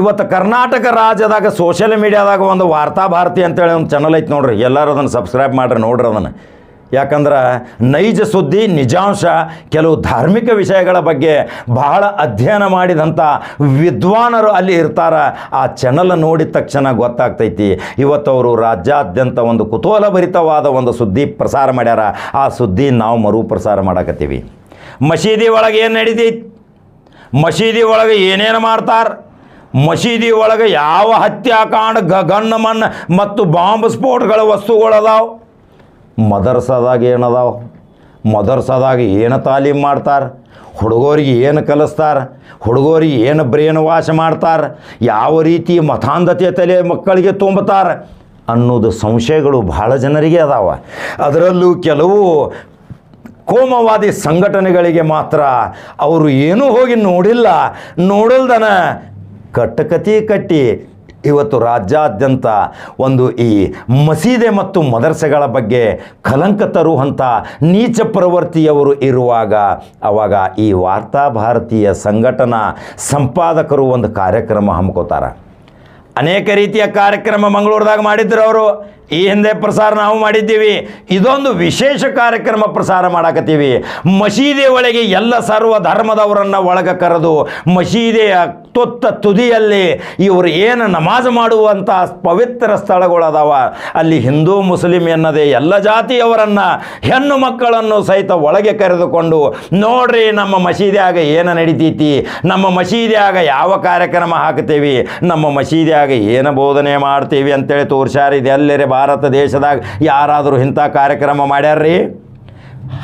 ಇವತ್ತು ಕರ್ನಾಟಕ ರಾಜ್ಯದಾಗ ಸೋಷಿಯಲ್ ಮೀಡಿಯಾದಾಗ ಒಂದು ವಾರ್ತಾ ಭಾರತಿ ಅಂತೇಳಿ ಒಂದು ಚಾನಲ್ ಐತೆ ನೋಡ್ರಿ. ಎಲ್ಲರೂ ಅದನ್ನು ಸಬ್ಸ್ಕ್ರೈಬ್ ಮಾಡ್ರಿ, ನೋಡ್ರಿ ಅದನ್ನು. ಯಾಕಂದ್ರೆ ನೈಜ ಸುದ್ದಿ, ನಿಜಾಂಶ, ಕೆಲವು ಧಾರ್ಮಿಕ ವಿಷಯಗಳ ಬಗ್ಗೆ ಬಹಳ ಅಧ್ಯಯನ ಮಾಡಿದಂಥ ವಿದ್ವಾನರು ಅಲ್ಲಿ ಇರ್ತಾರ. ಆ ಚಾನಲ್ ನೋಡಿದ ತಕ್ಷಣ ಗೊತ್ತಾಗ್ತೈತಿ. ಇವತ್ತು ಅವರು ರಾಜ್ಯಾದ್ಯಂತ ಒಂದು ಕುತೂಹಲಭರಿತವಾದ ಒಂದು ಸುದ್ದಿ ಪ್ರಸಾರ ಮಾಡ್ಯಾರ. ಆ ಸುದ್ದಿ ನಾವು ಮರು ಪ್ರಸಾರ ಮಾಡಕತ್ತೀವಿ. ಮಸೀದಿ ಒಳಗೆ ಏನು ನಡೀತೈತಿ? ಮಸೀದಿ ಒಳಗೆ ಏನೇನು ಮಾಡ್ತಾರೆ? ಮಸೀದಿ ಒಳಗೆ ಯಾವ ಹತ್ಯಾಕಾಂಡ, ಗ ಗನ್ ಮನ್ ಮತ್ತು ಬಾಂಬ್ ಸ್ಫೋಟಗಳ ವಸ್ತುಗಳದಾವ? ಮದರ್ಸದಾಗ ಏನದಾವ? ಮದರ್ಸದಾಗ ಏನು ತಾಲೀಮ್ ಮಾಡ್ತಾರೆ? ಹುಡುಗರಿಗೆ ಏನು ಕಲಿಸ್ತಾರೆ? ಹುಡುಗರಿಗೆ ಏನು ಬ್ರೇನ್ ವಾಶ್ ಮಾಡ್ತಾರೆ? ಯಾವ ರೀತಿ ಮತಾಂಧತೆ ತಲೆ ಮಕ್ಕಳಿಗೆ ತುಂಬುತ್ತಾರೆ ಅನ್ನೋದು ಸಂಶಯಗಳು ಬಹಳ ಜನರಿಗೆ ಅದಾವ. ಅದರಲ್ಲೂ ಕೆಲವು ಕೋಮವಾದಿ ಸಂಘಟನೆಗಳಿಗೆ ಮಾತ್ರ ಅವರು ಏನೂ ಹೋಗಿ ನೋಡಿಲ್ಲ. ನೋಡಲ್ದನ ಕಟ್ಟಕತಿ ಕಟ್ಟಿ. ಇವತ್ತು ರಾಜ್ಯಾದ್ಯಂತ ಒಂದು ಈ ಮಸೀದೆ ಮತ್ತು ಮದರ್ಸೆಗಳ ಬಗ್ಗೆ ಕಲಂಕ ತರುವಂಥ ನೀಚ ಪ್ರವೃತ್ತಿಯವರು ಇರುವಾಗ ಅವಾಗ ಈ ವಾರ್ತಾ ಭಾರತೀಯ ಸಂಘಟನಾ ಸಂಪಾದಕರು ಒಂದು ಕಾರ್ಯಕ್ರಮ ಹಮ್ಕೋತಾರೆ. ಅನೇಕ ರೀತಿಯ ಕಾರ್ಯಕ್ರಮ ಮಂಗಳೂರದಾಗ ಮಾಡಿದ್ರು ಅವರು. ಈ ಹಿಂದೆ ಪ್ರಸಾರ ನಾವು ಮಾಡಿದ್ದೀವಿ. ಇದೊಂದು ವಿಶೇಷ ಕಾರ್ಯಕ್ರಮ ಪ್ರಸಾರ ಮಾಡಾಕತ್ತೀವಿ. ಮಸೀದಿ ಒಳಗೆ ಎಲ್ಲ ಸರ್ವ ಧರ್ಮದವರನ್ನು ಒಳಗೆ ಕರೆದು ಮಸೀದಿಯ ತೊತ್ತ ತುದಿಯಲ್ಲಿ ಇವರು ಏನು ನಮಾಜ್ ಮಾಡುವಂಥ ಪವಿತ್ರ ಸ್ಥಳಗಳದಾವ. ಅಲ್ಲಿ ಹಿಂದೂ ಮುಸ್ಲಿಂ ಎನ್ನದೇ ಎಲ್ಲ ಜಾತಿಯವರನ್ನು, ಹೆಣ್ಣು ಮಕ್ಕಳನ್ನು ಸಹಿತ ಒಳಗೆ ಕರೆದುಕೊಂಡು, ನೋಡ್ರಿ ನಮ್ಮ ಮಸೀದಿಯಾಗ ಏನು ನಡೀತೈತಿ, ನಮ್ಮ ಮಸೀದಿಯಾಗ ಯಾವ ಕಾರ್ಯಕ್ರಮ ಹಾಕ್ತೀವಿ ನಮ್ಮ ಮಸೀದಿಯಾಗ ಏನು ಬೋಧನೆ ಮಾಡ್ತೀವಿ ಅಂತೇಳಿ ತೋರ್ಸ್ಯಾರ. ಇದು ಎಲ್ಲರೇ ಭಾರತ ದೇಶದಾಗ ಯಾರಾದರೂ ಇಂಥ ಕಾರ್ಯಕ್ರಮ ಮಾಡ್ಯಾರ್ರಿ?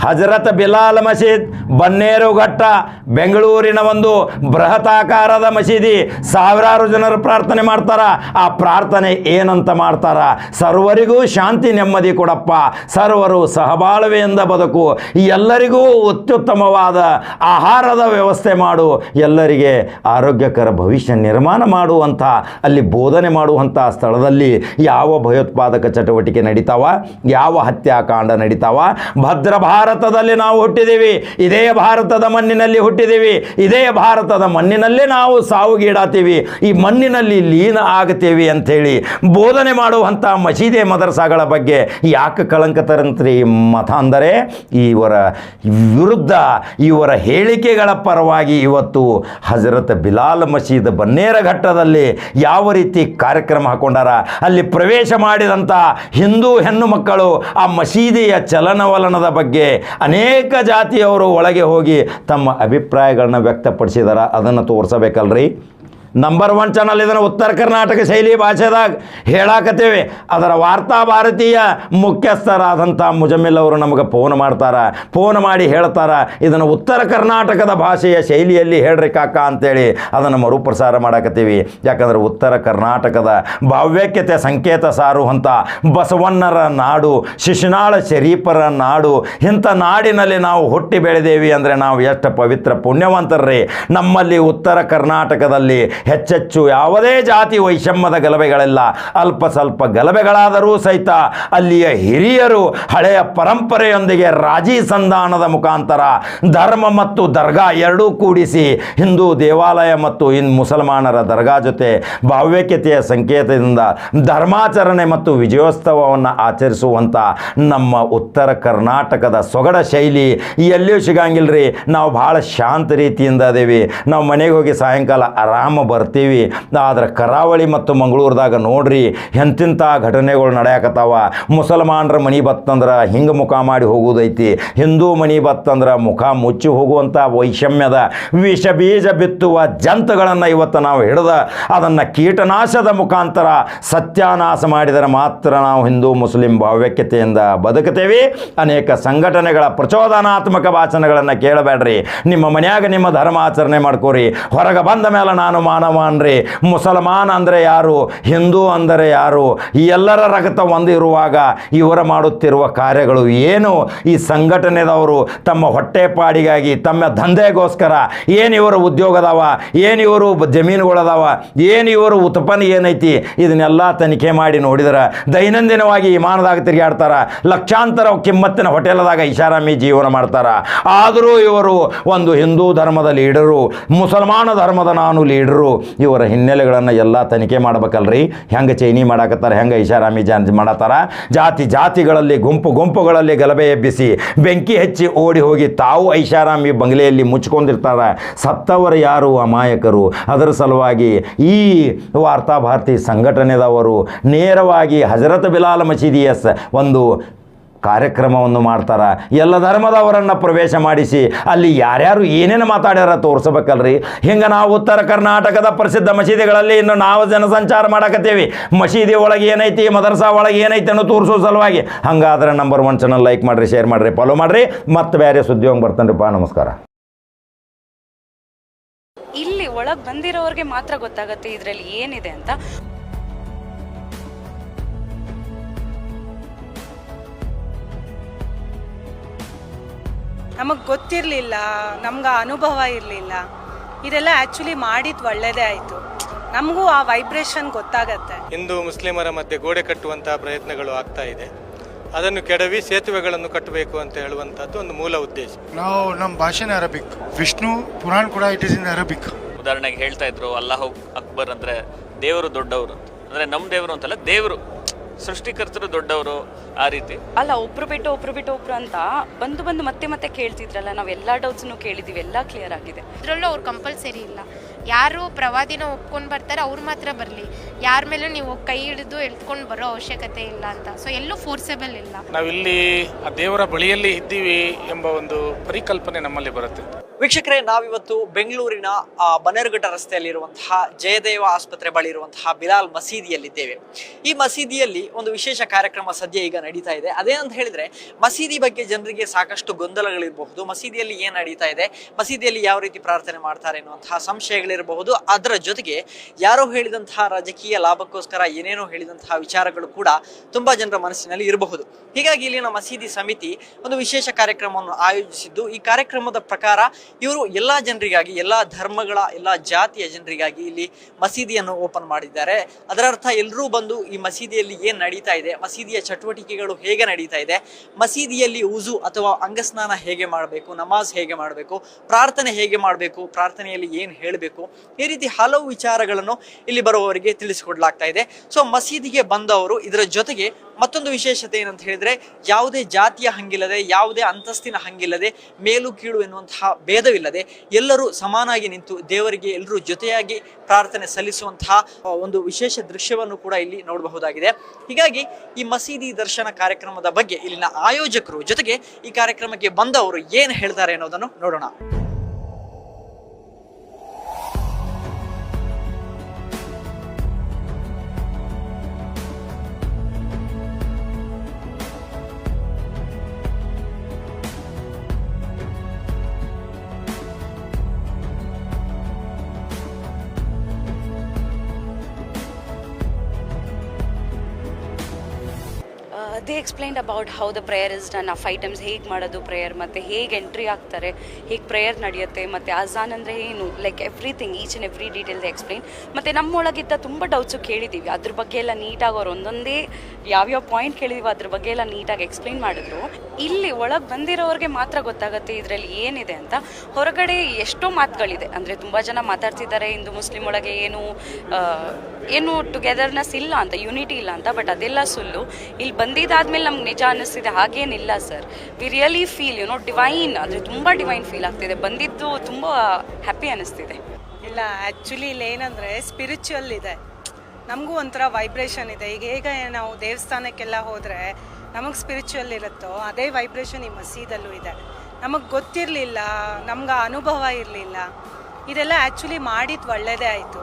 ಹಜರತ್ ಬಿಲಾಲ್ ಮಸೀದ್ ಬನ್ನೇರುಘಟ್ಟ ಬೆಂಗಳೂರಿನ ಒಂದು ಬೃಹತಾಕಾರದ ಮಸೀದಿ. ಸಾವಿರಾರು ಜನರು ಪ್ರಾರ್ಥನೆ ಮಾಡ್ತಾರ. ಆ ಪ್ರಾರ್ಥನೆ ಏನಂತ ಮಾಡ್ತಾರ? ಸರ್ವರಿಗೂ ಶಾಂತಿ ನೆಮ್ಮದಿ ಕೊಡಪ್ಪ. ಸರ್ವರು ಸಹಬಾಳ್ವೆಯಿಂದ ಬದುಕು. ಎಲ್ಲರಿಗೂ ಅತ್ಯುತ್ತಮವಾದ ಆಹಾರದ ವ್ಯವಸ್ಥೆ ಮಾಡು. ಎಲ್ಲರಿಗೆ ಆರೋಗ್ಯಕರ ಭವಿಷ್ಯ ನಿರ್ಮಾಣ ಮಾಡುವಂಥ, ಅಲ್ಲಿ ಬೋಧನೆ ಮಾಡುವಂಥ ಸ್ಥಳದಲ್ಲಿ ಯಾವ ಭಯೋತ್ಪಾದಕ ಚಟುವಟಿಕೆ ನಡೀತಾವ? ಯಾವ ಹತ್ಯಾಕಾಂಡ ನಡೀತಾವ? ಭದ್ರ ಭಾರತದಲ್ಲಿ ನಾವು ಹುಟ್ಟಿದ್ದೀವಿ ಇದೇ ಭಾರತದ ಮಣ್ಣಿನಲ್ಲಿ ಹುಟ್ಟಿದ್ದೀವಿ ಇದೇ ಭಾರತದ ಮಣ್ಣಿನಲ್ಲೇ ನಾವು ಸಾವುಗೀಡಾತೀವಿ ಈ ಮಣ್ಣಿನಲ್ಲಿ ಲೀನ ಆಗ್ತೀವಿ ಅಂಥೇಳಿ ಬೋಧನೆ ಮಾಡುವಂಥ ಮಸೀದೆ ಮದರಸಾಗಳ ಬಗ್ಗೆ ಯಾಕೆ ಕಳಂಕ ತರಂತ್ರಿ ಮತ ಅಂದರೆ ಇವರ ವಿರುದ್ಧ, ಇವರ ಹೇಳಿಕೆಗಳ ಪರವಾಗಿ ಇವತ್ತು ಹಜರತ್ ಬಿಲಾಲ್ ಮಸೀದ್ ಬನ್ನೇರಘಟ್ಟದಲ್ಲಿ ಯಾವ ರೀತಿ ಕಾರ್ಯಕ್ರಮ ಹಾಕೊಂಡಾರ, ಅಲ್ಲಿ ಪ್ರವೇಶ ಮಾಡಿದಂಥ ಹಿಂದೂ ಹೆಣ್ಣು ಮಕ್ಕಳು ಆ ಮಸೀದಿಯ ಚಲನವಲನದ ಬಗ್ಗೆ ಅನೇಕ ಜಾತಿಯವರು ಒಳಗೆ ಹೋಗಿ ತಮ್ಮ ಅಭಿಪ್ರಾಯಗಳನ್ನ ವ್ಯಕ್ತಪಡಿಸಿದಾರ. ಅದನ್ನು ತೋರಿಸಬೇಕಲ್ರಿ? ನಂಬರ್ ಒನ್ ಚಾನಲ್ ಇದನ್ನು ಉತ್ತರ ಕರ್ನಾಟಕ ಶೈಲಿ ಭಾಷೆದಾಗ ಹೇಳಾಕತ್ತೇವೆ. ಅದರ ವಾರ್ತಾ ಭಾರತೀಯ ಮುಖ್ಯಸ್ಥರಾದಂಥ ಮುಜಮಿಲ್ ಅವರು ನಮಗೆ ಫೋನ್ ಮಾಡ್ತಾರೆ. ಫೋನ್ ಮಾಡಿ ಹೇಳ್ತಾರೆ. ಇದನ್ನು ಉತ್ತರ ಕರ್ನಾಟಕದ ಭಾಷೆಯ ಶೈಲಿಯಲ್ಲಿ ಹೇಳ್ರಿ ಕಾಕ ಅಂತೇಳಿ ಅದನ್ನು ಮರುಪ್ರಸಾರ ಮಾಡಾಕತ್ತೀವಿ. ಯಾಕಂದ್ರೆ ಉತ್ತರ ಕರ್ನಾಟಕದ ಭಾವ್ಯಕ್ಯತೆ ಸಂಕೇತ ಸಾರುವಂಥ ಬಸವಣ್ಣರ ನಾಡು, ಶಿಶುನಾಳ ಶರೀಫರ ನಾಡು, ಇಂಥ ನಾಡಿನಲ್ಲಿ ನಾವು ಹುಟ್ಟಿ ಬೆಳೆದೇವಿ ಅಂದರೆ ನಾವು ಎಷ್ಟು ಪವಿತ್ರ ಪುಣ್ಯವಂತರ್ರಿ. ನಮ್ಮಲ್ಲಿ ಉತ್ತರ ಕರ್ನಾಟಕದಲ್ಲಿ ಹೆಚ್ಚೆಚ್ಚು ಯಾವುದೇ ಜಾತಿ ವೈಷಮ್ಯದ ಗಲಭೆಗಳಿಲ್ಲ ಅಲ್ಪ ಸ್ವಲ್ಪ ಗಲಭೆಗಳಾದರೂ ಸಹಿತ ಅಲ್ಲಿಯ ಹಿರಿಯರು ಹಳೆಯ ಪರಂಪರೆಯೊಂದಿಗೆ ರಾಜಿ ಸಂಧಾನದ ಮುಖಾಂತರ ಧರ್ಮ ಮತ್ತು ದರ್ಗಾ ಎರಡೂ ಕೂಡಿಸಿ ಹಿಂದೂ ದೇವಾಲಯ ಮತ್ತು ಇನ್ ಮುಸಲ್ಮಾನರ ದರ್ಗಾ ಜೊತೆ ಭಾವ್ಯಕ್ಯತೆಯ ಸಂಕೇತದಿಂದ ಧರ್ಮಾಚರಣೆ ಮತ್ತು ವಿಜಯೋತ್ಸವವನ್ನು ಆಚರಿಸುವಂಥ ನಮ್ಮ ಉತ್ತರ ಕರ್ನಾಟಕದ ಸೊಗಡ ಶೈಲಿ ಎಲ್ಲಿಯೂ ರೀ ನಾವು ಭಾಳ ಶಾಂತ ರೀತಿಯಿಂದ ಅದೇವಿ. ನಾವು ಮನೆಗೆ ಹೋಗಿ ಸಾಯಂಕಾಲ ಆರಾಮ ಬರ್ತೀವಿ. ಆದ್ರೆ ಕರಾವಳಿ ಮತ್ತು ಮಂಗಳೂರದಾಗ ನೋಡ್ರಿ ಎಂತಿಂಥ ಘಟನೆಗಳು ನಡೆಯಕತ್ತಾವ. ಮುಸಲ್ಮಾನರ ಮನೆ ಬತ್ತಂದ್ರೆ ಹಿಂಗೆ ಮುಖ ಮಾಡಿ ಹೋಗೋದೈತಿ. ಹಿಂದೂ ಮನೆ ಬತ್ತಂದ್ರೆ ಮುಖ ಮುಚ್ಚಿ ಹೋಗುವಂಥ ವೈಷಮ್ಯದ ವಿಷ ಬೀಜ ಬಿತ್ತುವ ಜಂತುಗಳನ್ನು ಇವತ್ತು ನಾವು ಹಿಡಿದ ಅದನ್ನು ಕೀಟನಾಶದ ಮುಖಾಂತರ ಸತ್ಯಾನಾಶ ಮಾಡಿದರೆ ಮಾತ್ರ ನಾವು ಹಿಂದೂ ಮುಸ್ಲಿಂ ಭಾವ್ಯಕ್ಯತೆಯಿಂದ ಬದುಕುತ್ತೇವೆ. ಅನೇಕ ಸಂಘಟನೆಗಳ ಪ್ರಚೋದನಾತ್ಮಕ ಭಾಷಣಗಳನ್ನು ಕೇಳಬೇಡ್ರಿ. ನಿಮ್ಮ ಮನೆಯಾಗ ನಿಮ್ಮ ಧರ್ಮ ಆಚರಣೆ ಮಾಡ್ಕೋರಿ. ಹೊರಗೆ ಬಂದ ಮೇಲೆ ನಾನು ಮಾನವನ್ರಿ ಮುಸಲ್ಮಾನ್ ಅಂದರೆ ಯಾರು? ಹಿಂದೂ ಅಂದರೆ ಯಾರು? ಈ ಎಲ್ಲರ ರಗತ ಒಂದು ಇರುವಾಗ ಇವರ ಮಾಡುತ್ತಿರುವ ಕಾರ್ಯಗಳು ಏನು? ಈ ಸಂಘಟನೆದವರು ತಮ್ಮ ಹೊಟ್ಟೆಪಾಡಿಗಾಗಿ, ತಮ್ಮ ದಂಧೆಗೋಸ್ಕರ ಏನು ಇವರು ಉದ್ಯೋಗದವ? ಏನು ಇವರು ಜಮೀನುಗಳದವ? ಏನು ಇವರು ಉತ್ಪನ್ನ ಏನೈತಿ? ಇದನ್ನೆಲ್ಲ ತನಿಖೆ ಮಾಡಿ ನೋಡಿದ್ರೆ. ದೈನಂದಿನವಾಗಿ ವಿಮಾನದಾಗ ತಿರುಗಾಡ್ತಾರ. ಲಕ್ಷಾಂತರ ಕಿಮ್ಮತ್ತಿನ ಹೋಟೆಲ್ದಾಗ ಇಶಾರಾಮಿ ಜೀವನ ಮಾಡ್ತಾರ. ಆದರೂ ಇವರು ಒಂದು ಹಿಂದೂ ಧರ್ಮದ ಲೀಡರು, ಮುಸಲ್ಮಾನ ಧರ್ಮದ ನಾನು ಲೀಡರು ಇವರ ಹಿನ್ನೆಲೆಗಳನ್ನು ಎಲ್ಲ ತನಿಖೆ ಮಾಡ್ಬೇಕಲ್ರಿ? ಹೆಂಗೆ ಚೈನಿ ಮಾಡಾಕತ್ತಾರ, ಹೆಂಗೆ ಐಷಾರಾಮಿ ಜಾನ್ ಮಾಡತ್ತಾರ? ಜಾತಿ ಜಾತಿಗಳಲ್ಲಿ ಗುಂಪು ಗುಂಪುಗಳಲ್ಲಿ ಗಲಭೆ ಎಬ್ಬಿಸಿ ಬೆಂಕಿ ಹಚ್ಚಿ ಓಡಿ ಹೋಗಿ ತಾವು ಐಷಾರಾಮಿ ಬಂಗ್ಲೆಯಲ್ಲಿ ಮುಚ್ಕೊಂಡಿರ್ತಾರೆ. ಸತ್ತವರು ಯಾರು ಅಮಾಯಕರು? ಅದರ ಸಲುವಾಗಿ ಈ ವಾರ್ತಾಭಾರತಿ ಸಂಘಟನೆದವರು ನೇರವಾಗಿ ಹಜರತ್ ಬಿಲಾಲ್ ಮಸೀದಿಯಸ್ ಒಂದು ಕಾರ್ಯಕ್ರಮವನ್ನು ಮಾಡ್ತಾರೆ. ಎಲ್ಲ ಧರ್ಮದವರನ್ನು ಪ್ರವೇಶ ಮಾಡಿಸಿ ಅಲ್ಲಿ ಯಾರ್ಯಾರು ಏನೇನು ಮಾತಾಡ್ಯಾರ ತೋರಿಸ್ಬೇಕಲ್ರಿ? ಹಿಂಗೆ ನಾವು ಉತ್ತರ ಕರ್ನಾಟಕದ ಪ್ರಸಿದ್ಧ ಮಸೀದಿಗಳಲ್ಲಿ ಇನ್ನು ನಾವು ಜನಸಂಚಾರ ಮಾಡಕತ್ತೇವಿ. ಮಸೀದಿ ಒಳಗೆ ಏನೈತಿ, ಮದರ್ಸಾ ಒಳಗೆ ಏನೈತಿ ಅನ್ನೋ ತೋರಿಸೋ ಸಲುವಾಗಿ. ಹಂಗಾದ್ರೆ ನಂಬರ್ ಒನ್ ಚಾನಲ್ ಲೈಕ್ ಮಾಡಿರಿ ಶೇರ್ ಮಾಡಿರಿ ಫಾಲೋ ಮಾಡಿರಿ. ಮತ್ತೆ ಬೇರೆ ಸುದ್ದಿ ಹೋಗಿ ಬರ್ತಾನೆ ನಮಸ್ಕಾರ. ಇಲ್ಲಿ ಒಳಗೆ ಬಂದಿರೋರಿಗೆ ಮಾತ್ರ ಗೊತ್ತಾಗುತ್ತೆ ಇದರಲ್ಲಿ ಏನಿದೆ ಅಂತ. ನಮಗೆ ಗೊತ್ತಿರಲಿಲ್ಲ ನಮ್ಗೆ ಅನುಭವ ಇರಲಿಲ್ಲ. ಇದೆಲ್ಲ ಆ್ಯಕ್ಚುಲಿ ಮಾಡಿದ್ದು ಒಳ್ಳೆಯದೇ ಆಯಿತು. ನಮಗೂ ಆ ವೈಬ್ರೇಷನ್ ಗೊತ್ತಾಗತ್ತೆ. ಹಿಂದೂ ಮುಸ್ಲಿಮರ ಮಧ್ಯೆ ಗೋಡೆ ಕಟ್ಟುವಂತಹ ಪ್ರಯತ್ನಗಳು ಆಗ್ತಾ ಇದೆ. ಅದನ್ನು ಕೆಡವಿ ಸೇತುವೆಗಳನ್ನು ಕಟ್ಟಬೇಕು ಅಂತ ಹೇಳುವಂತಹದ್ದು ಒಂದು ಮೂಲ ಉದ್ದೇಶ. ನಾವು ನಮ್ಮ ಭಾಷೆನೇ ಅರಬಿಕ್. ವಿಷ್ಣು ಪುರಾಣ್ ಕೂಡ ಇಟ್ ಇಸ್ ಇನ್ ಅರಬಿಕ್ ಉದಾಹರಣೆಗೆ ಹೇಳ್ತಾ ಇದ್ರು ಅಲ್ಲಾಹು ಅಕ್ಬರ್ ಅಂದ್ರೆ ದೇವರು ದೊಡ್ಡವರು ಅಂತ. ಅಂದ್ರೆ ನಮ್ಮ ದೇವರು ಅಂತಲ್ಲ ದೇವರು. ಸೃಷ್ಟಿಕರ್ತರು ದೊಡ್ಡವರು ಆ ರೀತಿ? ಅಲ್ಲ ಒಬ್ರು ಬಿಟ್ಟು ಒಬ್ರು ಬಿಟ್ಟು ಒಬ್ರು ಅಂತ ಬಂದು ಬಂದು ಮತ್ತೆ ಮತ್ತೆ ಕೇಳ್ತಿದ್ರಲ್ಲ ನಾವು ಎಲ್ಲ ಡೌಟ್ಸ್ನು ಕೇಳಿದೀವಿ ಎಲ್ಲ ಕ್ಲಿಯರ್ ಆಗಿದೆ. ಅದರಲ್ಲೂ ಅವ್ರು ಕಂಪಲ್ಸರಿ ಇಲ್ಲ. ಯಾರು ಪ್ರವಾದಿನ ಒಪ್ಕೊಂಡು ಬರ್ತಾರೆ ಅವ್ರು ಮಾತ್ರ ಬರಲಿ. ಯಾರ ಮೇಲೂ ನೀವು ಕೈ ಹಿಡಿದು ಎಳ್ಕೊಂಡು ಬರೋ ಅವಶ್ಯಕತೆ ಇಲ್ಲ ಅಂತ. ಸೊ ಎಲ್ಲೂ ಫೋರ್ಸೆಬಲ್ ಇಲ್ಲ. ನಾವಿಲ್ಲಿ ಆ ದೇವರ ಬಳಿಯಲ್ಲಿ ಇದ್ದೀವಿ ಎಂಬ ಒಂದು ಪರಿಕಲ್ಪನೆ ನಮ್ಮಲ್ಲಿ ಬರುತ್ತೆ. ವೀಕ್ಷಕರೇ, ನಾವಿವತ್ತು ಬೆಂಗಳೂರಿನ ಬನ್ನೇರುಘಟ್ಟ ರಸ್ತೆಯಲ್ಲಿರುವಂತಹ ಜಯದೇವ ಆಸ್ಪತ್ರೆ ಬಳಿ ಇರುವಂತಹ ಬಿಲಾಲ್ ಮಸೀದಿಯಲ್ಲಿದ್ದೇವೆ. ಈ ಮಸೀದಿಯಲ್ಲಿ ಒಂದು ವಿಶೇಷ ಕಾರ್ಯಕ್ರಮ ಸದ್ಯ ಈಗ ನಡೀತಾ ಇದೆ. ಅದೇನಂತ ಹೇಳಿದ್ರೆ, ಮಸೀದಿ ಬಗ್ಗೆ ಜನರಿಗೆ ಸಾಕಷ್ಟು ಗೊಂದಲಗಳಿರಬಹುದು. ಮಸೀದಿಯಲ್ಲಿ ಏನು ನಡೀತಾ ಇದೆ, ಮಸೀದಿಯಲ್ಲಿ ಯಾವ ರೀತಿ ಪ್ರಾರ್ಥನೆ ಮಾಡ್ತಾರೆ ಎನ್ನುವಂತಹ ಸಂಶಯಗಳಿರಬಹುದು. ಅದರ ಜೊತೆಗೆ ಯಾರೋ ಹೇಳಿದಂತಹ ರಾಜಕೀಯ ಲಾಭಕ್ಕೋಸ್ಕರ ಏನೇನೋ ಹೇಳಿದಂತಹ ವಿಚಾರಗಳು ಕೂಡ ತುಂಬಾ ಜನರ ಮನಸ್ಸಿನಲ್ಲಿ ಇರಬಹುದು. ಹೀಗಾಗಿ ಇಲ್ಲಿನ ಮಸೀದಿ ಸಮಿತಿ ಒಂದು ವಿಶೇಷ ಕಾರ್ಯಕ್ರಮವನ್ನು ಆಯೋಜಿಸಿದ್ದು, ಈ ಕಾರ್ಯಕ್ರಮದ ಪ್ರಕಾರ ಇವರು ಎಲ್ಲಾ ಜನರಿಗಾಗಿ, ಎಲ್ಲ ಧರ್ಮಗಳ, ಎಲ್ಲ ಜಾತಿಯ ಜನರಿಗಾಗಿ ಇಲ್ಲಿ ಮಸೀದಿಯನ್ನು ಓಪನ್ ಮಾಡಿದ್ದಾರೆ. ಅದರ ಅರ್ಥ ಎಲ್ಲರೂ ಬಂದು ಈ ಮಸೀದಿಯಲ್ಲಿ ಏನ್ ನಡೀತಾ ಇದೆ, ಮಸೀದಿಯ ಚಟುವಟಿಕೆಗಳು ಹೇಗೆ ನಡೀತಾ ಇದೆ, ಮಸೀದಿಯಲ್ಲಿ ಉಜು ಅಥವಾ ಅಂಗಸ್ನಾನ ಹೇಗೆ ಮಾಡಬೇಕು, ನಮಾಜ್ ಹೇಗೆ ಮಾಡಬೇಕು, ಪ್ರಾರ್ಥನೆ ಹೇಗೆ ಮಾಡಬೇಕು, ಪ್ರಾರ್ಥನೆಯಲ್ಲಿ ಏನು ಹೇಳಬೇಕು, ಈ ರೀತಿ ಹಲವು ವಿಚಾರಗಳನ್ನು ಇಲ್ಲಿ ಬರುವವರಿಗೆ ತಿಳಿಸಿಕೊಡ್ಲಾಗ್ತಾ ಇದೆ. ಸೊ ಮಸೀದಿಗೆ ಬಂದವರು ಇದರ ಜೊತೆಗೆ ಮತ್ತೊಂದು ವಿಶೇಷತೆ ಏನಂತ ಹೇಳಿದ್ರೆ, ಯಾವುದೇ ಜಾತಿಯ ಹಂಗಿಲ್ಲದೆ, ಯಾವುದೇ ಅಂತಸ್ತಿನ ಹಂಗಿಲ್ಲದೆ, ಮೇಲು ಕೀಳು ಎನ್ನುವಂತಹ ಭೇದವಿಲ್ಲದೆ ಎಲ್ಲರೂ ಸಮಾನಾಗಿ ನಿಂತು ದೇವರಿಗೆ ಎಲ್ಲರೂ ಜೊತೆಯಾಗಿ ಪ್ರಾರ್ಥನೆ ಸಲ್ಲಿಸುವಂತಹ ಒಂದು ವಿಶೇಷ ದೃಶ್ಯವನ್ನು ಕೂಡ ಇಲ್ಲಿ ನೋಡಬಹುದಾಗಿದೆ. ಹೀಗಾಗಿ ಈ ಮಸೀದಿ ದರ್ಶನ ಕಾರ್ಯಕ್ರಮದ ಬಗ್ಗೆ ಇಲ್ಲಿನ ಆಯೋಜಕರು ಜೊತೆಗೆ ಈ ಕಾರ್ಯಕ್ರಮಕ್ಕೆ ಬಂದವರು ಏನು ಹೇಳ್ತಾರೆ ಅನ್ನೋದನ್ನು ನೋಡೋಣ. Explained about how the prayer is done uh five times ಹೇಗೆ ಮಾಡೋದು ಪ್ರೇಯರ್ ಮತ್ತು ಹೇಗೆ ಎಂಟ್ರಿ ಆಗ್ತಾರೆ ಹೇಗೆ ಪ್ರೇಯರ್ ನಡೆಯುತ್ತೆ, ಮತ್ತು ಅಜಾನ್ ಅಂದರೆ ಏನು? Like everything each and every details explain ಮತ್ತು ನಮ್ಮೊಳಗಿದ್ದ ತುಂಬ ಡೌಟ್ಸು ಕೇಳಿದ್ದೀವಿ ಅದ್ರ ಬಗ್ಗೆ ಎಲ್ಲ ನೀಟಾಗಿ ಅವ್ರು ಒಂದೊಂದೇ ಯಾವ್ಯಾವ ಪಾಯಿಂಟ್ ಕೇಳಿದೀವಿ ಅದ್ರ ಬಗ್ಗೆ ಎಲ್ಲ ನೀಟಾಗಿ ಎಕ್ಸ್ಪ್ಲೈನ್ ಮಾಡಿದ್ರು. ಇಲ್ಲಿ ಒಳಗೆ ಬಂದಿರೋರಿಗೆ ಮಾತ್ರ ಗೊತ್ತಾಗುತ್ತೆ ಇದರಲ್ಲಿ ಏನಿದೆ ಅಂತ. ಹೊರಗಡೆ ಎಷ್ಟೋ ಮಾತುಗಳಿದೆ. ಅಂದರೆ ತುಂಬ ಜನ ಮಾತಾಡ್ತಿದ್ದಾರೆ, ಹಿಂದೂ ಮುಸ್ಲಿಮ್ ಒಳಗೆ ಏನು ಏನು ಟುಗೆದರ್ನೆಸ್ ಇಲ್ಲ ಅಂತ ಯುನಿಟಿ ಇಲ್ಲ ಅಂತ ಬಟ್ ಅದೆಲ್ಲ ಸುಳ್ಳು. ಇಲ್ಲಿ ಬಂದಿದ್ದಾದ್ಮೇಲೆ ನಮ್ಗೆ ನಿಜ ಅನ್ನಿಸ್ತಿದೆ, ಹಾಗೇನಿಲ್ಲ sir we really feel you know divine ಅಂದರೆ ತುಂಬ ಡಿವೈನ್ ಫೀಲ್ ಆಗ್ತಿದೆ. ಬಂದಿದ್ದು ತುಂಬ ಹ್ಯಾಪಿ ಅನ್ನಿಸ್ತಿದೆ. ಇಲ್ಲ ಆ್ಯಕ್ಚುಲಿ ಇಲ್ಲಿ ಏನಂದರೆ ಸ್ಪಿರಿಚುವಲ್ ಇದೆ. ನಮಗೂ ಒಂಥರ ವೈಬ್ರೇಷನ್ ಇದೆ. ಈಗ ಹೇಗೆ ನಾವು ದೇವಸ್ಥಾನಕ್ಕೆಲ್ಲ ಹೋದರೆ ನಮಗೆ ಸ್ಪಿರಿಚುವಲ್ ಇರುತ್ತೋ, ಅದೇ ವೈಬ್ರೇಷನ್ ಈ ಮಸೀದಲ್ಲೂ ಇದೆ. ನಮಗೆ ಗೊತ್ತಿರಲಿಲ್ಲ, ನಮ್ಗೆ ಅನುಭವ ಇರಲಿಲ್ಲ. ಇದೆಲ್ಲ ಆ್ಯಕ್ಚುಲಿ ಮಾಡಿದ್ದು ಒಳ್ಳೆಯದೇ ಆಯಿತು.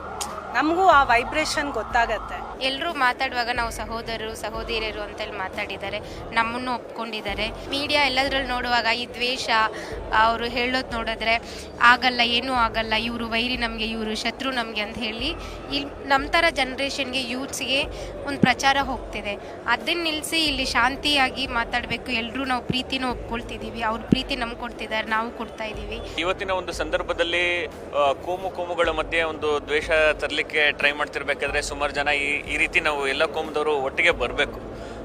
ನಮಗೂ ಆ ವೈಬ್ರೇಷನ್ ಗೊತ್ತಾಗತ್ತೆ. ಎಲ್ಲರೂ ಮಾತಾಡುವಾಗ ನಾವು ಸಹೋದರರು, ಸಹೋದರಿಯರು ಅಂತೇಳಿ ಮಾತಾಡಿದ್ದಾರೆ. ನಮ್ಮನ್ನು ಒಪ್ಕೊಂಡಿದ್ದಾರೆ. ಮೀಡಿಯಾ ಎಲ್ಲದರಲ್ಲಿ ನೋಡುವಾಗ ಈ ದ್ವೇಷ, ಅವರು ಹೇಳೋದು ನೋಡಿದ್ರೆ ಆಗಲ್ಲ, ಏನೂ ಆಗಲ್ಲ, ಇವರು ವೈರಿ ನಮಗೆ, ಇವರು ಶತ್ರು ನಮಗೆ ಅಂತ ಹೇಳಿ ಇಲ್ಲಿ ನಮ್ಮ ಥರ ಜನ್ರೇಷನ್ಗೆ ಯೂತ್ಸ್ಗೆ ಒಂದು ಪ್ರಚಾರ ಹೋಗ್ತಿದೆ. ಅದನ್ನ ನಿಲ್ಲಿಸಿ ಇಲ್ಲಿ ಶಾಂತಿಯಾಗಿ ಮಾತಾಡಬೇಕು. ಎಲ್ಲರೂ ನಾವು ಪ್ರೀತಿನೂ ಒಪ್ಕೊಳ್ತಿದ್ದೀವಿ. ಅವ್ರ ಪ್ರೀತಿ ನಮ್ಗೆ ಕೊಡ್ತಿದ್ದಾರೆ, ನಾವು ಕೊಡ್ತಾ ಇದ್ದೀವಿ. ಇವತ್ತಿನ ಒಂದು ಸಂದರ್ಭದಲ್ಲಿ ಕೋಮು ಕೋಮುಗಳ ಮಧ್ಯೆ ಒಂದು ದ್ವೇಷ ತರಲಿಕ್ಕೆ ಟ್ರೈ ಮಾಡ್ತಿರ್ಬೇಕಾದ್ರೆ ಸುಮಾರು ಜನ ಈ ಈ ರೀತಿ ನಾವು ಎಲ್ಲ ಕೋಮದವರು ಒಟ್ಟಿಗೆ ಬರಬೇಕು.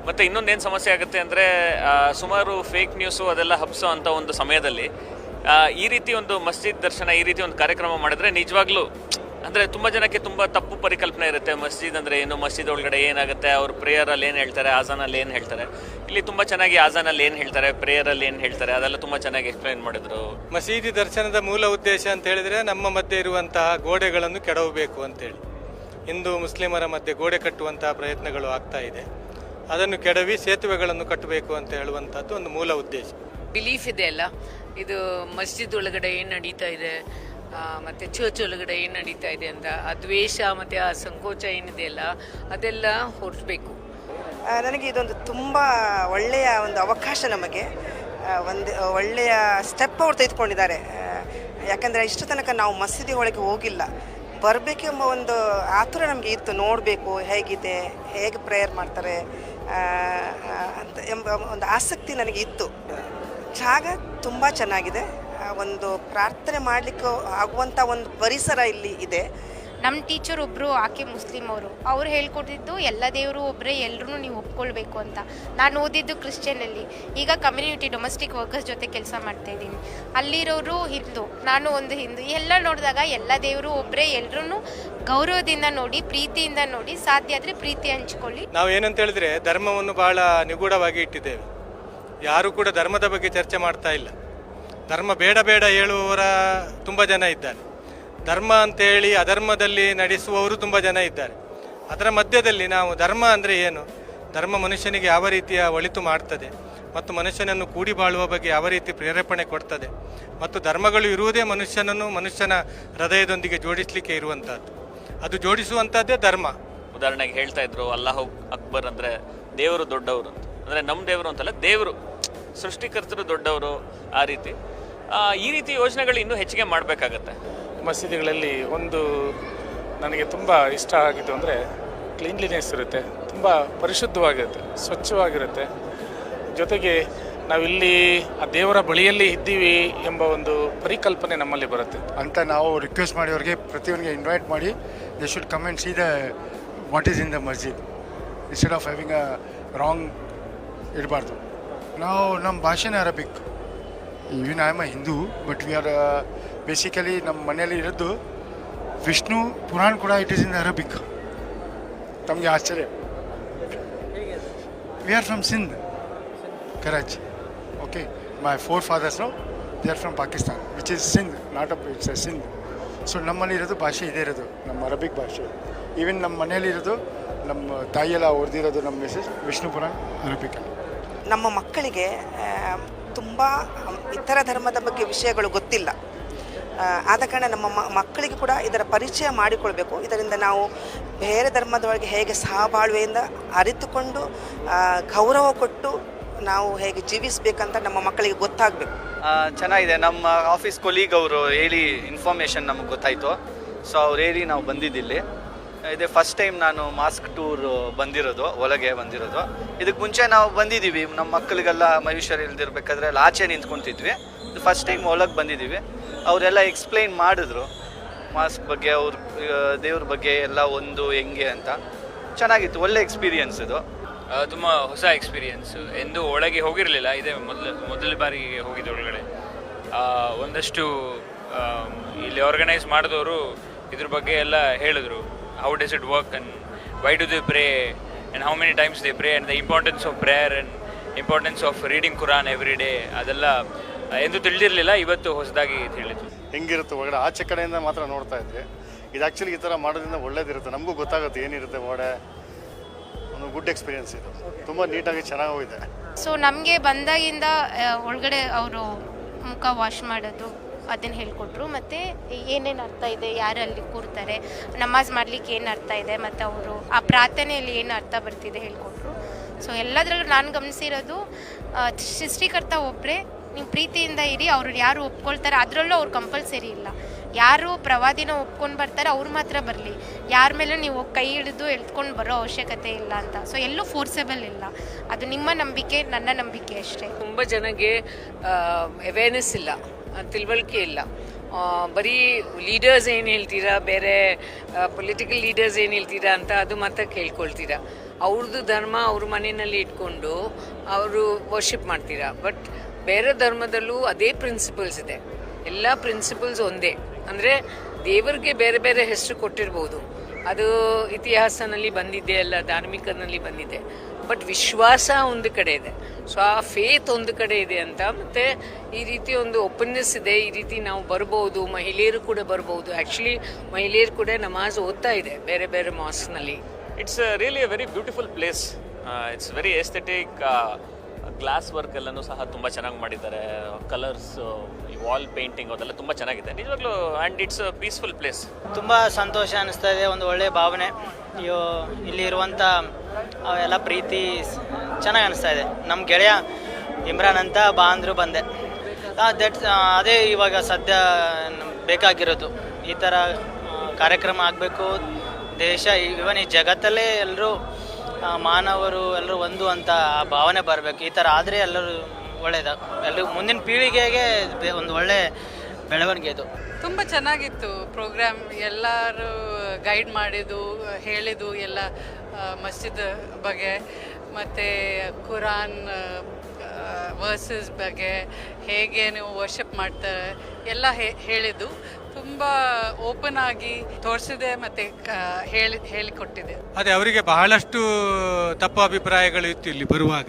ಮತ್ತು ಇನ್ನೊಂದೇನು ಸಮಸ್ಯೆ ಆಗುತ್ತೆ ಅಂದರೆ ಸುಮಾರು ಫೇಕ್ ನ್ಯೂಸು ಅದೆಲ್ಲ ಹಬ್ಸೋ ಅಂಥ ಒಂದು ಸಮಯದಲ್ಲಿ ಈ ರೀತಿ ಒಂದು ಮಸ್ಜಿದ್ ದರ್ಶನ, ಈ ರೀತಿ ಒಂದು ಕಾರ್ಯಕ್ರಮ ಮಾಡಿದ್ರೆ ನಿಜವಾಗ್ಲೂ, ಅಂದರೆ ತುಂಬ ಜನಕ್ಕೆ ತುಂಬ ತಪ್ಪು ಪರಿಕಲ್ಪನೆ ಇರುತ್ತೆ. ಮಸ್ಜಿದ್ ಅಂದರೆ ಏನು, ಮಸ್ಜಿದ್ ಒಳಗಡೆ ಏನಾಗುತ್ತೆ, ಅವ್ರು ಪ್ರೇಯರಲ್ಲಿ ಏನು ಹೇಳ್ತಾರೆ ಆಜಾನಲ್ಲಿ ಏನು ಹೇಳ್ತಾರೆ. ಇಲ್ಲಿ ತುಂಬ ಚೆನ್ನಾಗಿ ಆಜಾನಲ್ಲಿ ಏನು ಹೇಳ್ತಾರೆ ಪ್ರೇಯರಲ್ಲಿ ಏನು ಹೇಳ್ತಾರೆ, ಅದೆಲ್ಲ ತುಂಬ ಚೆನ್ನಾಗಿ ಎಕ್ಸ್ಪ್ಲೈನ್ ಮಾಡಿದ್ರು. ಮಸೀದಿ ದರ್ಶನದ ಮೂಲ ಉದ್ದೇಶ ಅಂತ ಹೇಳಿದರೆ ನಮ್ಮ ಮಧ್ಯೆ ಇರುವಂತಹ ಗೋಡೆಗಳನ್ನು ಕೆಡವಬೇಕು ಅಂತೇಳಿ ಹಿಂದೂ ಮುಸ್ಲಿಮರ ಮಧ್ಯೆ ಗೋಡೆ ಕಟ್ಟುವಂತಹ ಪ್ರಯತ್ನಗಳು ಆಗ್ತಾ ಇದೆ. ಅದನ್ನು ಕೆಡವಿ ಸೇತುವೆಗಳನ್ನು ಕಟ್ಟಬೇಕು ಅಂತ ಹೇಳುವಂಥದ್ದು ಒಂದು ಮೂಲ ಉದ್ದೇಶ. ಬಿಲೀಫ್ ಇದೆ ಅಲ್ಲ? ಇದು ಮಸ್ಜಿದ್ ಒಳಗಡೆ ಏನು ನಡೀತಾ ಇದೆ? ಮತ್ತೆ ಚರ್ಚ್ ಒಳಗಡೆ ಏನು ನಡೀತಾ ಇದೆ ಅಂತ? ಆ ದ್ವೇಷ ಮತ್ತು ಆ ಸಂಕೋಚ ಏನಿದೆ ಅಲ್ಲ? ಅದೆಲ್ಲ ಹೊರಡಬೇಕು. ನನಗೆ ಇದೊಂದು ತುಂಬ ಒಳ್ಳೆಯ ಒಂದು ಅವಕಾಶ ನಮಗೆ. ಒಂದು ಒಳ್ಳೆಯ ಸ್ಟೆಪ್ ಅವ್ರು ತೆಗೆದುಕೊಂಡಿದ್ದಾರೆ. ಯಾಕಂದ್ರೆ ಯಾಕಂದರೆ ಇಷ್ಟು ತನಕ ನಾವು ಮಸೀದಿ ಒಳಗೆ ಹೋಗಿಲ್ಲ. ಬರಬೇಕೆಂಬ ಒಂದು ಆತುರ ನಮಗೆ ಇತ್ತು, ನೋಡಬೇಕು ಹೇಗಿದೆ, ಹೇಗೆ ಪ್ರೇಯರ್ ಮಾಡ್ತಾರೆ ಅಂತ ಎಂಬ ಒಂದು ಆಸಕ್ತಿ ನನಗೆ ಇತ್ತು. ಜಾಗ ತುಂಬ ಚೆನ್ನಾಗಿದೆ. ಒಂದು ಪ್ರಾರ್ಥನೆ ಮಾಡಲಿಕ್ಕೆ ಆಗುವಂಥ ಒಂದು ಪರಿಸರ ಇಲ್ಲಿ ಇದೆ. ನಮ್ಮ ಟೀಚರ್ ಒಬ್ಬರು ಆಕೆ ಮುಸ್ಲಿಂ ಅವರು. ಅವ್ರು ಹೇಳ್ಕೊಟ್ಟಿದ್ದು, ಎಲ್ಲ ದೇವರು ಒಬ್ಬರೇ ಎಲ್ಲರೂ ನೀವು ಒಪ್ಕೊಳ್ಬೇಕು ಅಂತ. ನಾನು ಓದಿದ್ದು ಕ್ರಿಶ್ಚಿಯನಲ್ಲಿ ಈಗ ಕಮ್ಯುನಿಟಿ ಡೊಮೆಸ್ಟಿಕ್ ವರ್ಕರ್ಸ್ ಜೊತೆ ಕೆಲಸ ಮಾಡ್ತಾ ಇದ್ದೀನಿ. ಅಲ್ಲಿರೋರು ಹಿಂದೂ, ನಾನು ಒಂದು ಹಿಂದೂ. ಎಲ್ಲ ನೋಡಿದಾಗ ಎಲ್ಲ ದೇವರು ಒಬ್ಬರೇ ಎಲ್ಲರೂ ಗೌರವದಿಂದ ನೋಡಿ, ಪ್ರೀತಿಯಿಂದ ನೋಡಿ, ಸಾಧ್ಯ ಆದರೆ ಪ್ರೀತಿ ಹಂಚ್ಕೊಳ್ಳಿ. ನಾವು ಏನಂತ ಹೇಳಿದ್ರೆ, ಧರ್ಮವನ್ನು ಬಹಳ ನಿಗೂಢವಾಗಿ ಇಟ್ಟಿದ್ದೇವೆ. ಯಾರು ಕೂಡ ಧರ್ಮದ ಬಗ್ಗೆ ಚರ್ಚೆ ಮಾಡ್ತಾ ಇಲ್ಲ. ಧರ್ಮ ಬೇಡ ಬೇಡ ಹೇಳುವವರ ತುಂಬ ಜನ ಇದ್ದಾರೆ. ಧರ್ಮ ಅಂತೇಳಿ ಅಧರ್ಮದಲ್ಲಿ ನಡೆಸುವವರು ತುಂಬ ಜನ ಇದ್ದಾರೆ. ಅದರ ಮಧ್ಯದಲ್ಲಿ ನಾವು ಧರ್ಮ ಅಂದರೆ ಏನು? ಧರ್ಮ ಮನುಷ್ಯನಿಗೆ ಯಾವ ರೀತಿಯ ಒಳಿತು ಮಾಡ್ತದೆ? ಮತ್ತು ಮನುಷ್ಯನನ್ನು ಕೂಡಿ ಬಾಳುವ ಬಗ್ಗೆ ಯಾವ ರೀತಿ ಪ್ರೇರೇಪಣೆ ಕೊಡ್ತದೆ? ಮತ್ತು ಧರ್ಮಗಳು ಇರುವುದೇ ಮನುಷ್ಯನನ್ನು ಮನುಷ್ಯನ ಹೃದಯದೊಂದಿಗೆ ಜೋಡಿಸಲಿಕ್ಕೆ ಇರುವಂಥದ್ದು ಅದು ಜೋಡಿಸುವಂಥದ್ದೇ ಧರ್ಮ. ಉದಾಹರಣೆಗೆ ಹೇಳ್ತಾ ಇದ್ರು, ಅಲ್ಲಾಹು ಅಕ್ಬರ್ ಅಂದರೆ ದೇವರು ದೊಡ್ಡವರು ಅಂತ. ಅಂದರೆ ನಮ್ಮ ದೇವರು ಅಂತಲ್ಲ, ದೇವರು. ಸೃಷ್ಟಿಕರ್ತರು ದೊಡ್ಡವರು ಆ ರೀತಿ. ಈ ರೀತಿ ಯೋಜನೆಗಳು ಇನ್ನೂ ಹೆಚ್ಚಿಗೆ ಮಾಡಬೇಕಾಗತ್ತೆ. ಮಸೀದಿಗಳಲ್ಲಿ ಒಂದು ನನಗೆ ತುಂಬ ಇಷ್ಟ ಆಗಿದ್ದು ಅಂದರೆ ಕ್ಲೀನ್ಲಿನೆಸ್ ಇರುತ್ತೆ, ತುಂಬ ಪರಿಶುದ್ಧವಾಗಿರುತ್ತೆ, ಸ್ವಚ್ಛವಾಗಿರುತ್ತೆ. ಜೊತೆಗೆ ನಾವಿಲ್ಲಿ ಆ ದೇವರ ಬಳಿಯಲ್ಲಿ ಇದ್ದೀವಿ ಎಂಬ ಒಂದು ಪರಿಕಲ್ಪನೆ ನಮ್ಮಲ್ಲಿ ಬರುತ್ತೆ. ಅಂತ ನಾವು ರಿಕ್ವೆಸ್ಟ್ ಮಾಡಿ ಅವ್ರಿಗೆ ಪ್ರತಿಯೊಂದಿಗೆ ಇನ್ವೈಟ್ ಮಾಡಿ they should come and see the what is in the ಮಸ್ಜಿದ್ instead of having a wrong ಇರಬಾರ್ದು ನಾವು ನಮ್ಮ ಭಾಷೆನೇ Arabic. Even I am a Hindu but we are basically ನಮ್ಮ ಮನೆಯಲ್ಲಿ ಇರೋದು ವಿಷ್ಣು ಪುರಾಣ ಕೂಡ ಇಟ್ ಈಸ್ ಇನ್ ಅರಬಿಕ್ ತಮಗೆ ಆಶ್ಚರ್ಯ. We are from Sindh Karachi okay my forefathers they are from Pakistan which is Sindh not up it's a Sindh so ನಮ್ಮಲ್ಲಿ ಇರೋದು ಭಾಷೆ ಇದೇ ಇರೋದು, ನಮ್ಮ ಅರಬಿಕ್ ಭಾಷೆ. ಈವನ್ ನಮ್ಮ ಮನೆಯಲ್ಲಿ ಇರೋದು, ನಮ್ಮ ತಾಯಿಯೆಲ್ಲ ಓದಿರೋದು ನಮ್ಮ ಮೆಸೇಜ್ ವಿಷ್ಣು ಪುರಾಣ ಅರಬಿಕ್ ನಮ್ಮ ಮಕ್ಕಳಿಗೆ ತುಂಬ ಇತರ ಧರ್ಮದ ಬಗ್ಗೆ ವಿಷಯಗಳು ಗೊತ್ತಿಲ್ಲ. ಆದ ಕಾರಣ ನಮ್ಮ ಮಕ್ಕಳಿಗೆ ಕೂಡ ಇದರ ಪರಿಚಯ ಮಾಡಿಕೊಳ್ಬೇಕು. ಇದರಿಂದ ನಾವು ಬೇರೆ ಧರ್ಮದೊಳಗೆ ಹೇಗೆ ಸಹಬಾಳ್ವೆಯಿಂದ ಅರಿತುಕೊಂಡು ಗೌರವ ಕೊಟ್ಟು ನಾವು ಹೇಗೆ ಜೀವಿಸಬೇಕಂತ ನಮ್ಮ ಮಕ್ಕಳಿಗೆ ಗೊತ್ತಾಗಬೇಕು. ಚೆನ್ನಾಗಿದೆ. ನಮ್ಮ ಆಫೀಸ್ ಕೊಲೀಗ್ ಅವರು ಹೇಳಿ ಇನ್ಫಾರ್ಮೇಷನ್ ನಮಗೆ ಗೊತ್ತಾಯಿತು. ಸೊ ಅವ್ರು ಹೇಳಿ ನಾವು ಬಂದಿದ್ದಿಲ್ಲಿ. ಇದೇ ಫಸ್ಟ್ ಟೈಮ್ ನಾನು ಮಾಸ್ಕ್ ಟೂರ್ ಬಂದಿರೋದು, ಒಳಗೆ ಬಂದಿರೋದು. ಇದಕ್ಕೆ ಮುಂಚೆ ನಾವು ಬಂದಿದ್ದೀವಿ. ನಮ್ಮ ಮಕ್ಕಳಿಗೆಲ್ಲ ಮಹೇಶ್ವರಿ ಇಲ್ದಿರ್ಬೇಕಾದ್ರೆ ಅಲ್ಲಿ ಆಚೆ ನಿಂತ್ಕೊಂತಿದ್ವಿ. ಫಸ್ಟ್ ಟೈಮ್ ಒಳಗೆ ಬಂದಿದ್ದೀವಿ ಅವರೆಲ್ಲ ಎಕ್ಸ್ಪ್ಲೈನ್ ಮಾಡಿದ್ರು. ಮಾಸ್ಕ್ ಬಗ್ಗೆ, ಅವ್ರ ದೇವ್ರ ಬಗ್ಗೆ ಎಲ್ಲ ಒಂದು ಹೆಂಗೆ ಅಂತ. ಚೆನ್ನಾಗಿತ್ತು, ಒಳ್ಳೆ ಎಕ್ಸ್ಪೀರಿಯನ್ಸ್ ಇದು. ತುಂಬ ಹೊಸ ಎಕ್ಸ್ಪೀರಿಯನ್ಸ್ ಎಂದು ಒಳಗೆ ಹೋಗಿರಲಿಲ್ಲ, ಇದೇ ಮೊದಲು, ಮೊದಲ ಬಾರಿಗೆ ಹೋಗಿದ್ದು ಒಳಗಡೆ. ಒಂದಷ್ಟು ಇಲ್ಲಿ ಆರ್ಗನೈಸ್ ಮಾಡಿದವರು ಇದ್ರ ಬಗ್ಗೆ ಎಲ್ಲ ಹೇಳಿದ್ರು. How does it work and why do they pray and how many times they pray and the importance of prayer and importance of reading Quran every day ಅದೆಲ್ಲ ಎಂದು ತಿಳಿದಿರಲಿಲ್ಲ ಇವತ್ತು ಹೊಸದಾಗಿ ತಿಳಿತು. ಹೆಂಗಿರುತ್ತೆ ಒಳಗಡೆ ಆಚೆ ಕಡೆಯಿಂದ ಮಾತ್ರ ನೋಡ್ತಾ ಇದ್ವಿ. ಇದು ಆ್ಯಕ್ಚುಲಿ ಈ ಥರ ಮಾಡೋದ್ರಿಂದ ಒಳ್ಳೇದಿರುತ್ತೆ. ನಮಗೂ ಗೊತ್ತಾಗುತ್ತೆ ಏನಿರುತ್ತೆ ಒಡೆ ಒಂದು ಗುಡ್ ಎಕ್ಸ್ಪೀರಿಯನ್ಸ್ ಇದು. ತುಂಬ ನೀಟಾಗಿ ಚೆನ್ನಾಗಿ ಹೋಗಿದೆ. ಸೊ ನಮಗೆ ಬಂದಾಗಿಂದ ಒಳಗಡೆ ಅವರು ಮುಖ ವಾಶ್ ಮಾಡೋದು ಅದನ್ನು ಹೇಳಿಕೊಟ್ರು. ಮತ್ತು ಏನೇನು ಅರ್ಥ ಇದೆ ಯಾರು ಅಲ್ಲಿ ಕೂರ್ತಾರೆ ನಮಾಜ್ ಮಾಡ್ಲಿಕ್ಕೆ ಏನು ಅರ್ಥ ಇದೆ ಮತ್ತು ಅವರು ಆ ಪ್ರಾರ್ಥನೆಯಲ್ಲಿ ಏನು ಅರ್ಥ ಬರ್ತಿದೆ ಹೇಳಿಕೊಟ್ರು. ಸೊ ಎಲ್ಲದರಲ್ಲೂ ನಾನು ಗಮನಿಸಿರೋದು ಸೃಷ್ಟಿಕರ್ತ ಒಬ್ಬರೇ ನೀವು ಪ್ರೀತಿಯಿಂದ ಇರಿ ಅವ್ರು ಯಾರು ಒಪ್ಕೊಳ್ತಾರೆ, ಅದರಲ್ಲೂ ಅವ್ರು ಕಂಪಲ್ಸರಿ ಇಲ್ಲ. ಯಾರು ಪ್ರವಾದಿನ ಒಪ್ಕೊಂಡು ಬರ್ತಾರೆ, ಅವ್ರು ಮಾತ್ರ ಬರಲಿ. ಯಾರ ಮೇಲೂ ನೀವು ಕೈ ಹಿಡಿದು ಎಳ್ಕೊಂಡು ಬರೋ ಅವಶ್ಯಕತೆ ಇಲ್ಲ ಅಂತ. ಸೊ ಎಲ್ಲೂ ಫೋರ್ಸೆಬಲ್ ಇಲ್ಲ. ಅದು ನಿಮ್ಮ ನಂಬಿಕೆ, ನನ್ನ ನಂಬಿಕೆ ಅಷ್ಟೇ. ತುಂಬ ಜನಗೆ ಅವೇರ್ನೆಸ್ ಇಲ್ಲ, ತಿಳುವಳಿಕೆ ಇಲ್ಲ. ಬರೀ ಲೀಡರ್ಸ್ ಏನು ಹೇಳ್ತೀರಾ, ಬೇರೆ ಪೊಲಿಟಿಕಲ್ ಲೀಡರ್ಸ್ ಏನು ಹೇಳ್ತೀರಾ ಅಂತ ಅದು ಮಾತ್ರ ಕೇಳ್ಕೊಳ್ತೀರಾ. ಅವ್ರದ್ದು ಧರ್ಮ ಅವ್ರ ಮನೆಯಲ್ಲಿ ಇಟ್ಕೊಂಡು, ಅವರು ವರ್ಷಿಪ್ ಮಾಡ್ತೀರಾ. ಬಟ್ ಬೇರೆ ಧರ್ಮದಲ್ಲೂ ಅದೇ ಪ್ರಿನ್ಸಿಪಲ್ಸ್ ಇದೆ. ಎಲ್ಲ ಪ್ರಿನ್ಸಿಪಲ್ಸ್ ಒಂದೇ. ಅಂದರೆ ದೇವರಿಗೆ ಬೇರೆ ಬೇರೆ ಹೆಸರು ಕೊಟ್ಟಿರ್ಬೋದು. ಅದು ಇತಿಹಾಸನಲ್ಲಿ ಬಂದಿದೆ ಅಲ್ಲ, ಧಾರ್ಮಿಕನಲ್ಲಿ ಬಂದಿದೆ ಬಟ್ ವಿಶ್ವಾಸ ಒಂದು ಕಡೆ ಇದೆ. ಸೊ ಆ ಫೇತ್ ಒಂದು ಕಡೆ ಇದೆ ಅಂತ. ಮತ್ತು ಈ ರೀತಿ ಒಂದು ಒಪನ್ಯಸ್ ಇದೆ. ಈ ರೀತಿ ನಾವು ಬರ್ಬೋದು. ಮಹಿಳೆಯರು ಕೂಡ ಬರ್ಬೋದು. ಆ್ಯಕ್ಚುಲಿ ಮಹಿಳೆಯರು ಕೂಡ ನಮಾಜ್ ಓದ್ತಾ ಇದೆ ಬೇರೆ ಬೇರೆ ಮಾಸ್ಕ್ನಲ್ಲಿ it's really a very beautiful place it's very aesthetic glass work ಎಲ್ಲನೂ ಸಹ ತುಂಬ ಚೆನ್ನಾಗಿ ಮಾಡಿದ್ದಾರೆ. ಕಲರ್ಸ್ ವಾಲ್ ಪೇಂಟಿಂಗ್ ಅದೆಲ್ಲ ತುಂಬ ಚೆನ್ನಾಗಿದೆ. ನಿಜವಾಗ್ಲೂ ಆ್ಯಂಡ್ ಇಟ್ಸ್ ಪೀಸ್ಫುಲ್ ಪ್ಲೇಸ್ ತುಂಬ ಸಂತೋಷ ಅನಿಸ್ತಾ ಇದೆ, ಒಂದು ಒಳ್ಳೆಯ ಭಾವನೆ. ಅಯ್ಯೋ, ಇಲ್ಲಿ ಇರುವಂಥ ಎಲ್ಲ ಪ್ರೀತಿ ಚೆನ್ನಾಗಿ ಅನಿಸ್ತಾ ಇದೆ. ನಮ್ಮ ಗೆಳೆಯ ಇಮ್ರಾನ್ ಅಂತ ಬಾಂದ್ರು ಬಂದೆ. ದಟ್ ಅದೇ ಇವಾಗ ಸದ್ಯ ಬೇಕಾಗಿರೋದು. ಈ ಥರ ಕಾರ್ಯಕ್ರಮ ಆಗಬೇಕು. ದೇಶ ಇವನ್ ಈ ಜಗತ್ತಲ್ಲೇ ಎಲ್ಲರೂ ಮಾನವರು ಎಲ್ಲರೂ ಒಂದು ಅಂತ ಭಾವನೆ ಬರಬೇಕು. ಈ ಥರ ಆದರೆ ಎಲ್ಲರೂ ಒಳ್ಳೆಯದು ಎಲ್ಲರೂ ಮುಂದಿನ ಪೀಳಿಗೆಗೆ ಒಂದು ಒಳ್ಳೆ ಬೆಳವಣಿಗೆ ಇದು. ತುಂಬ ಚೆನ್ನಾಗಿತ್ತು ಪ್ರೋಗ್ರಾಮ್. ಎಲ್ಲರೂ ಗೈಡ್ ಮಾಡಿದ್ದು, ಹೇಳಿದ್ದು ಎಲ್ಲ ಮಸ್ಜಿದ್ ಬಗ್ಗೆ, ಮತ್ತು ಕುರಾನ್ ವರ್ಸಸ್ ಬಗ್ಗೆ ಹೇಗೆ ನೀವು ವರ್ಷಪ್ ಮಾಡ್ತಾರೆ ಎಲ್ಲ ಹೇಳಿದ್ದು. ತುಂಬ ಓಪನ್ ಆಗಿ ತೋರಿಸಿದೆ ಮತ್ತೆ ಹೇಳಿ, ಹೇಳಿಕೊಟ್ಟಿದೆ. ಅದೇ, ಅವರಿಗೆ ಬಹಳಷ್ಟು ತಪ್ಪು ಅಭಿಪ್ರಾಯಗಳು ಇತ್ತು ಇಲ್ಲಿ ಬರುವಾಗ.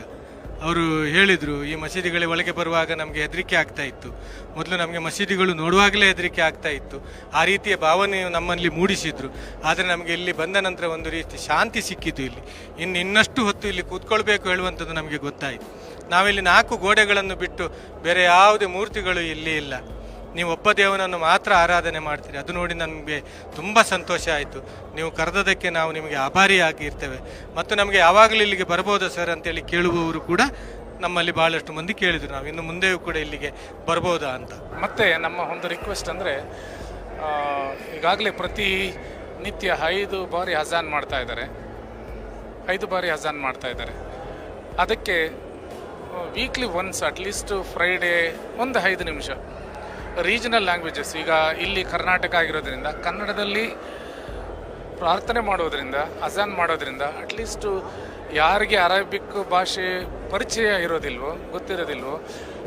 ಅವರು ಹೇಳಿದರು, ಈ ಮಸೀದಿಗಳ ಒಳಗೆ ಬರುವಾಗ ನಮಗೆ ಹೆದರಿಕೆ ಆಗ್ತಾ ಇತ್ತು. ಮೊದಲು ನಮಗೆ ಮಸೀದಿಗಳು ನೋಡುವಾಗಲೇ ಹೆದರಿಕೆ ಆಗ್ತಾ ಇತ್ತು. ಆ ರೀತಿಯ ಭಾವನೆ ನಮ್ಮಲ್ಲಿ ಮೂಡಿಸಿದ್ರು. ಆದರೆ ನಮಗೆ ಇಲ್ಲಿ ಬಂದ ನಂತರ ಒಂದು ರೀತಿ ಶಾಂತಿ ಸಿಕ್ಕಿತು ಇಲ್ಲಿ. ಇನ್ನು ಇನ್ನಷ್ಟು ಹೊತ್ತು ಇಲ್ಲಿ ಕೂತ್ಕೊಳ್ಬೇಕು ಹೇಳುವಂಥದ್ದು ನಮಗೆ ಗೊತ್ತಾಯಿತು. ನಾವಿಲ್ಲಿ ನಾಲ್ಕು ಗೋಡೆಗಳನ್ನು ಬಿಟ್ಟು ಬೇರೆ ಯಾವುದೇ ಮೂರ್ತಿಗಳು ಇಲ್ಲಿ ಇಲ್ಲ. ನೀವು ಒಬ್ಬ ದೇವನನ್ನು ಮಾತ್ರ ಆರಾಧನೆ ಮಾಡ್ತೀರಿ. ಅದು ನೋಡಿ ನನಗೆ ತುಂಬ ಸಂತೋಷ ಆಯಿತು. ನೀವು ಕರೆದದಕ್ಕೆ ನಾವು ನಿಮಗೆ ಆಭಾರಿಯಾಗಿ ಇರ್ತೇವೆ. ಮತ್ತು ನಮಗೆ ಯಾವಾಗಲೂ ಇಲ್ಲಿಗೆ ಬರ್ಬೋದಾ ಸರ್ ಅಂತೇಳಿ ಕೇಳುವವರು ಕೂಡ ನಮ್ಮಲ್ಲಿ ಭಾಳಷ್ಟು ಮಂದಿ ಕೇಳಿದರು. ನಾವು ಇನ್ನು ಮುಂದೆಯೂ ಕೂಡ ಇಲ್ಲಿಗೆ ಬರ್ಬೋದಾ ಅಂತ. ಮತ್ತೆ ನಮ್ಮ ಒಂದು ರಿಕ್ವೆಸ್ಟ್ ಅಂದರೆ ಈಗಾಗಲೇ ಪ್ರತಿ ನಿತ್ಯ ಐದು ಬಾರಿ ಅಜಾನ್ ಮಾಡ್ತಾ ಇದ್ದಾರೆ. ಐದು ಬಾರಿ ಅಜಾನ್ ಮಾಡ್ತಾ ಇದ್ದಾರೆ. ಅದಕ್ಕೆ ವೀಕ್ಲಿ ಒನ್ಸ್ ಅಟ್ಲೀಸ್ಟ್ ಫ್ರೈಡೇ ಒಂದು ಐದು ನಿಮಿಷ. ರೀಜನಲ್ ಲ್ಯಾಂಗ್ವೇಜಸ್ ಈಗ ಇಲ್ಲಿ ಕರ್ನಾಟಕ ಆಗಿರೋದ್ರಿಂದ, ಕನ್ನಡದಲ್ಲಿ ಪ್ರಾರ್ಥನೆ ಮಾಡೋದ್ರಿಂದ ಅಜಾನ್ ಮಾಡೋದ್ರಿಂದ ಅಟ್ಲೀಸ್ಟು ಯಾರಿಗೆ ಅರೇಬಿಕ್ ಭಾಷೆ ಪರಿಚಯ ಇರೋದಿಲ್ವೋ, ಗೊತ್ತಿರೋದಿಲ್ವೋ,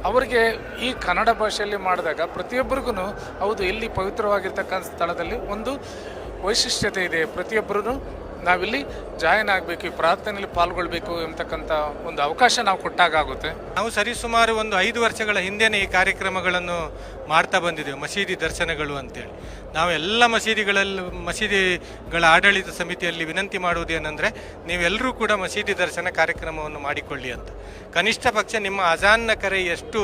ಅವರಿಗೆ ಈ ಕನ್ನಡ ಭಾಷೆಯಲ್ಲಿ ಮಾಡಿದಾಗ ಪ್ರತಿಯೊಬ್ಬರಿಗೂ ಹೌದು, ಇಲ್ಲಿ ಪವಿತ್ರವಾಗಿರ್ತಕ್ಕಂಥ ಸ್ಥಳದಲ್ಲಿ ಒಂದು ವೈಶಿಷ್ಟ್ಯತೆ ಇದೆ. ಪ್ರತಿಯೊಬ್ಬರೂ ನಾವಿಲ್ಲಿ ಜಾಯಿನ್ ಆಗಬೇಕು, ಈ ಪ್ರಾರ್ಥನೆಯಲ್ಲಿ ಪಾಲ್ಗೊಳ್ಬೇಕು ಎಂಬತಕ್ಕಂಥ ಒಂದು ಅವಕಾಶ ನಾವು ಕೊಟ್ಟಾಗುತ್ತೆ ನಾವು ಸರಿಸುಮಾರು ಒಂದು ಐದು ವರ್ಷಗಳ ಹಿಂದೆಯೇ ಈ ಕಾರ್ಯಕ್ರಮಗಳನ್ನು ಮಾಡ್ತಾ ಬಂದಿದ್ದೇವೆ, ಮಸೀದಿ ದರ್ಶನಗಳು ಅಂತೇಳಿ. ನಾವು ಎಲ್ಲ ಮಸೀದಿಗಳಲ್ಲಿ, ಮಸೀದಿಗಳ ಆಡಳಿತ ಸಮಿತಿಯಲ್ಲಿ ವಿನಂತಿ ಮಾಡುವುದೇನೆಂದರೆ ನೀವೆಲ್ಲರೂ ಕೂಡ ಮಸೀದಿ ದರ್ಶನ ಕಾರ್ಯಕ್ರಮವನ್ನು ಮಾಡಿಕೊಳ್ಳಿ ಅಂತ. ಕನಿಷ್ಠ ಪಕ್ಷ ನಿಮ್ಮ ಅಜಾನ್ನ ಕರೆ ಎಷ್ಟು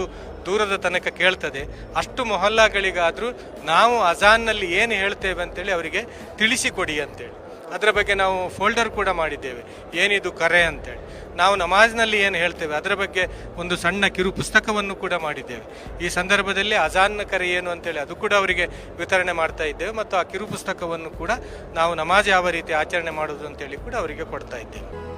ದೂರದ ತನಕ ಕೇಳ್ತದೆ, ಅಷ್ಟು ಮೊಹಲ್ಲಾಗಳಿಗಾದರೂ ನಾವು ಅಜಾನ್ನಲ್ಲಿ ಏನು ಹೇಳ್ತೇವೆ ಅಂತೇಳಿ ಅವರಿಗೆ ತಿಳಿಸಿಕೊಡಿ ಅಂತೇಳಿ. ಅದರ ಬಗ್ಗೆ ನಾವು ಫೋಲ್ಡರ್ ಕೂಡ ಮಾಡಿದ್ದೇವೆ. ಏನಿದು ಕರೆ ಅಂತೇಳಿ. ನಾವು ನಮಾಜ್ನಲ್ಲಿ ಏನು ಹೇಳ್ತೇವೆ, ಅದರ ಬಗ್ಗೆ ಒಂದು ಸಣ್ಣ ಕಿರು ಪುಸ್ತಕವನ್ನು ಕೂಡ ಮಾಡಿದ್ದೇವೆ. ಈ ಸಂದರ್ಭದಲ್ಲಿ ಅಜಾನ್ನ ಕರೆ ಏನು ಅಂತೇಳಿ ಅದು ಕೂಡ ಅವರಿಗೆ ವಿತರಣೆ ಮಾಡ್ತಾ ಇದ್ದೇವೆ ಮತ್ತು ಆ ಕಿರು ಪುಸ್ತಕವನ್ನು ಕೂಡ ನಾವು ನಮಾಜ್ ಯಾವ ರೀತಿ ಆಚರಣೆ ಮಾಡೋದು ಅಂತೇಳಿ ಕೂಡ ಅವರಿಗೆ ಕೊಡ್ತಾ ಇದ್ದೇವೆ.